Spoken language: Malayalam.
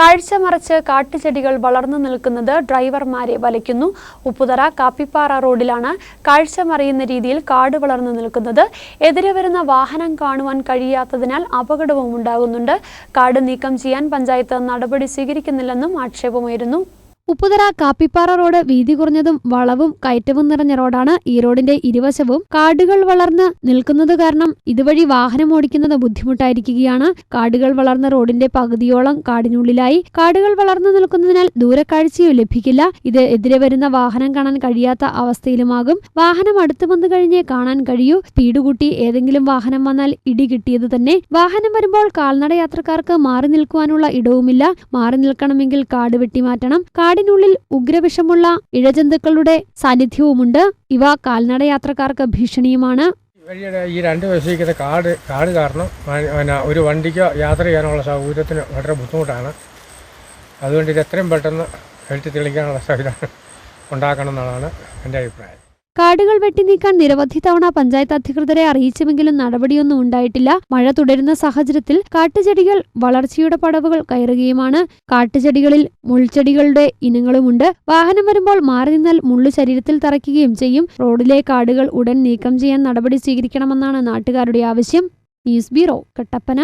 കാഴ്ച മറച്ച് കാട്ടുചെടികൾ വളർന്നു നിൽക്കുന്നത് ഡ്രൈവർമാരെ വലയ്ക്കുന്നു. ഉപ്പുതറ കാപ്പിപ്പാറ റോഡിലാണ് കാഴ്ച മറിയുന്ന രീതിയിൽ കാട് വളർന്നു നിൽക്കുന്നത്. എതിരെ വരുന്ന വാഹനം കാണുവാൻ കഴിയാത്തതിനാൽ അപകടവും ഉണ്ടാകുന്നുണ്ട്. കാട് നീക്കം ചെയ്യാൻ പഞ്ചായത്ത് നടപടി സ്വീകരിക്കുന്നില്ലെന്നും ആക്ഷേപമുയരുന്നു. ഉപ്പുതറ കാപ്പിപ്പാറ റോഡ് വീതി കുറഞ്ഞതും വളവും കയറ്റവും നിറഞ്ഞ റോഡാണ് ഈ റോഡിന്റെ ഇരുവശവും. കാടുകൾ വളർന്ന് നിൽക്കുന്നത് കാരണം ഇതുവഴി വാഹനം ഓടിക്കുന്നത് ബുദ്ധിമുട്ടായിരിക്കുകയാണ്. കാടുകൾ വളർന്ന റോഡിന്റെ പകുതിയോളം കാടിനുള്ളിലായി. കാടുകൾ വളർന്നു നിൽക്കുന്നതിനാൽ ദൂരക്കാഴ്ചയും ലഭിക്കില്ല. ഇത് എതിരെ വരുന്ന വാഹനം കാണാൻ കഴിയാത്ത അവസ്ഥയിലുമാകും. വാഹനം അടുത്തു വന്നു കഴിഞ്ഞേ കാണാൻ കഴിയൂ. സ്പീഡ് കൂട്ടി ഏതെങ്കിലും വാഹനം വന്നാൽ ഇടി കിട്ടിയത് തന്നെ. വാഹനം വരുമ്പോൾ കാൽനട യാത്രക്കാർക്ക് മാറി നിൽക്കുവാനുള്ള ഇടവുമില്ല. മാറി നിൽക്കണമെങ്കിൽ കാട് വെട്ടിമാറ്റണം. കാടിനുള്ളിൽ ഉഗ്രവിഷമുള്ള ഇഴജന്തുക്കളുടെ സാന്നിധ്യവുമുണ്ട്. ഇവ കാൽനട യാത്രക്കാർക്ക് ഭീഷണിയുമാണ് ഈ രണ്ട് വശത്തേക്കുന്ന കാട് കാട് കാരണം പിന്നെ ഒരു വണ്ടിക്കോ യാത്ര ചെയ്യാനുള്ള സൗകര്യത്തിന് വളരെ ബുദ്ധിമുട്ടാണ്. അതുകൊണ്ട് ഇത് എത്രയും പെട്ടെന്ന് വെട്ടി തെളിക്കാനുള്ള സൗകര്യം ഉണ്ടാക്കണം എന്നുള്ളതാണ് എന്റെ അഭിപ്രായം. കാടുകൾ വെട്ടിനീക്കാൻ നിരവധി തവണ പഞ്ചായത്ത് അധികൃതരെ അറിയിച്ചുമെങ്കിലും നടപടിയൊന്നും ഉണ്ടായിട്ടില്ല. മഴ തുടരുന്ന സാഹചര്യത്തിൽ കാട്ടുചെടികൾ വളർച്ചയുടെ പടവുകൾ കയറുകയുമാണ്. കാട്ടുചെടികളിൽ മുൾച്ചെടികളുടെ ഇനങ്ങളുമുണ്ട്. വാഹനം വരുമ്പോൾ മാറി നിന്നാൽ മുള്ളു ശരീരത്തിൽ തറയ്ക്കുകയും ചെയ്യും. റോഡിലെ കാടുകൾ ഉടൻ നീക്കം ചെയ്യാൻ നടപടി സ്വീകരിക്കണമെന്നാണ് നാട്ടുകാരുടെ ആവശ്യം. News bureau Kattappana.